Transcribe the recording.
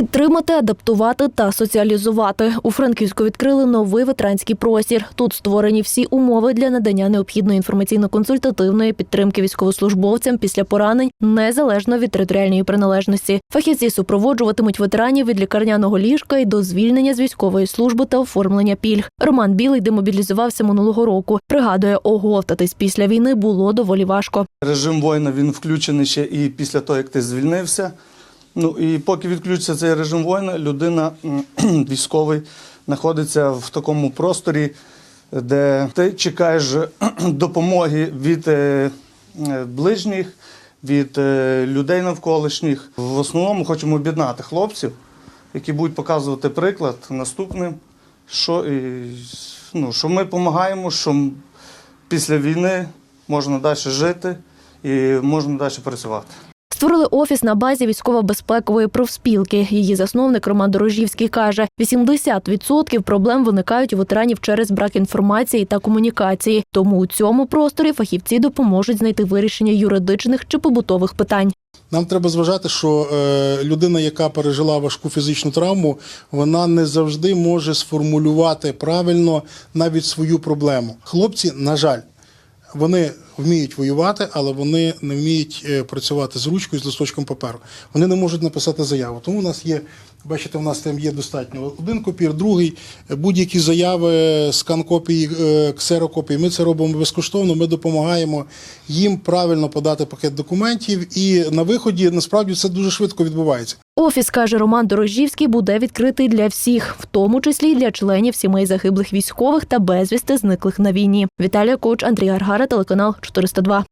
Підтримати, адаптувати та соціалізувати. У Франківську відкрили новий ветеранський простір. Тут створені всі умови для надання необхідної інформаційно-консультативної підтримки військовослужбовцям після поранень, незалежно від територіальної приналежності. Фахівці супроводжуватимуть ветеранів від лікарняного ліжка і до звільнення з військової служби та оформлення пільг. Роман Білий демобілізувався минулого року. Пригадує, оговтатись після війни було доволі важко. Режим воїна він включений ще і після того, як ти звільнився. Ну і поки відключиться цей режим воїна, людина військовий знаходиться в такому просторі, де ти чекаєш допомоги від е, е, ближніх, від е, людей навколишніх. В основному хочемо об'єднати хлопців, які будуть показувати приклад наступним, що, ну, що ми допомагаємо, що після війни можна далі жити і можна далі працювати. Створили офіс на базі військово-безпекової профспілки. Її засновник Роман Дорожівський каже: 80% проблем виникають у ветеранів через брак інформації та комунікації. Тому у цьому просторі фахівці допоможуть знайти вирішення юридичних чи побутових питань. Нам треба зважати, що е, людина, яка пережила важку фізичну травму, вона не завжди може сформулювати правильно навіть свою проблему. Хлопці, на жаль, вони вміють воювати, але вони не вміють е, працювати з ручкою з листочком паперу. Вони не можуть написати заяву. Тому у нас є, бачите, у нас там є достатньо один копір, другий, е, будь-які заяви, скан копії, е, ксерокопії. Ми це робимо безкоштовно. Ми допомагаємо їм правильно подати пакет документів, і на виході насправді це дуже швидко відбувається. Офіс каже Роман Дорожівський буде відкритий для всіх, в тому числі для членів сімей загиблих військових та безвісти зниклих на війні. Віталія Коч, Андрій Гаргара, телеканал 402.